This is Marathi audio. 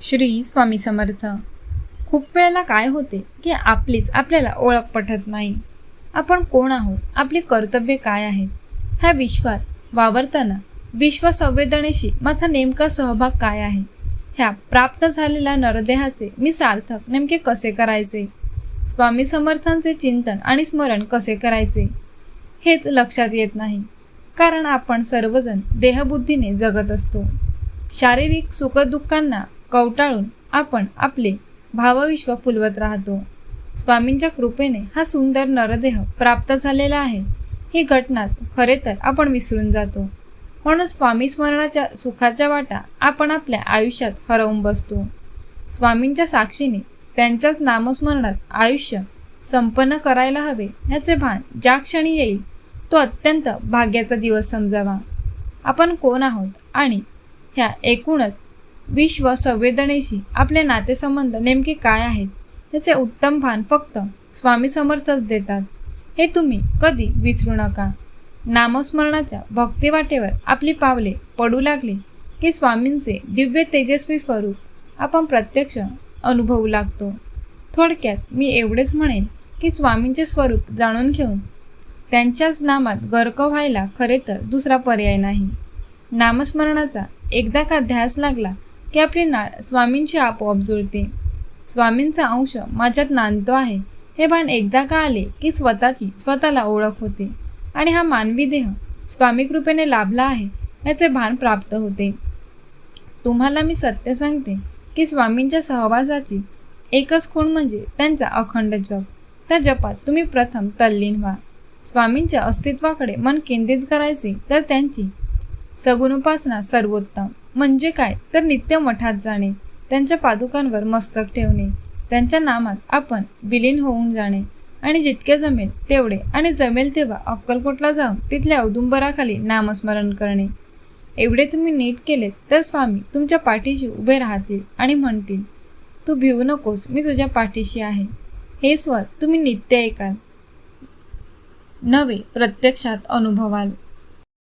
श्री स्वामी समर्थ. खूप वेळेला काय होते की आपलीच आपल्याला ओळख पटत नाही. आपण कोण आहोत? आपली कर्तव्ये काय आहेत ह्या विश्वात वावरताना विश्वसंवेदनेशी माझा नेमका सहभाग काय आहे? ह्या प्राप्त झालेल्या नरदेहाचे मी सार्थक नेमके कसे करायचे? स्वामी समर्थांचे चिंतन आणि स्मरण कसे करायचे? हेच लक्षात येत नाही. कारण आपण सर्वजण देहबुद्धीने जगत असतो. शारीरिक सुखदुःखांना कवटाळून आपण आपले भावविश्व फुलवत राहतो. स्वामींच्या कृपेने हा सुंदर नरदेह प्राप्त झालेला आहे. ही घटना खरे तर आपण विसरून जातो. म्हणून स्वामी स्मरणाच्या सुखाच्या वाटा आपण आपल्या आयुष्यात हरवून बसतो. स्वामींच्या साक्षीने त्यांच्याच नामस्मरणात आयुष्य संपन्न करायला हवे ह्याचे भान ज्या क्षणी येईल तो अत्यंत भाग्याचा दिवस समजावा. आपण कोण आहोत आणि ह्या एकूणच विश्व संवेदनेशी आपले नातेसंबंध नेमके काय आहेत याचे उत्तम भान फक्त स्वामी समर्थच देतात. हे तुम्ही कधी विसरू नका. नामस्मरणाच्या भक्तीवाटेवर आपली पावले पडू लागली की स्वामींचे दिव्य तेजस्वी स्वरूप आपण प्रत्यक्ष अनुभवू लागतो. थोडक्यात मी एवढेच म्हणेन की स्वामींचे स्वरूप जाणून घेऊन त्यांच्याच नामात गर्क व्हायला खरे तर दुसरा पर्याय नाही. नामस्मरणाचा एकदा का ध्यास लागला की आपली नाळ स्वामींची आपोआप जुळते. स्वामींचा अंश माझ्यात नांदतो आहे. हे भान एकदा का आले की स्वतःची स्वतःला ओळख होते. आणि हा मानवी देह स्वामी कृपेने लाभला आहे याचे भान प्राप्त होते. तुम्हाला मी सत्य सांगते की स्वामींच्या सहवासाची एकच खूण म्हणजे त्यांचा अखंड जप. त्या जपात तुम्ही प्रथम तल्लीन व्हा. स्वामींच्या अस्तित्वाकडे मन केंद्रित करायचे तर त्यांची सगुणोपासना सर्वोत्तम. म्हणजे काय? तर नित्य मठात जाणे त्यांच्या पादुकांवर मस्तक ठेवणे त्यांच्या नामात आपण विलीन होऊन जाणे. आणि जितके जमेल तेवढे आणि जमेल तेव्हा अक्कलकोटला जाऊन तिथल्या औदुंबराखाली नामस्मरण करणे. एवढे तुम्ही नीट केलेत तर स्वामी तुमच्या पाठीशी उभे राहतील आणि म्हणतील तू भिवू नकोस मी तुझ्या पाठीशी आहे. हे स्वर तुम्ही नित्य ऐकाल. नवे प्रत्यक्षात अनुभवाल.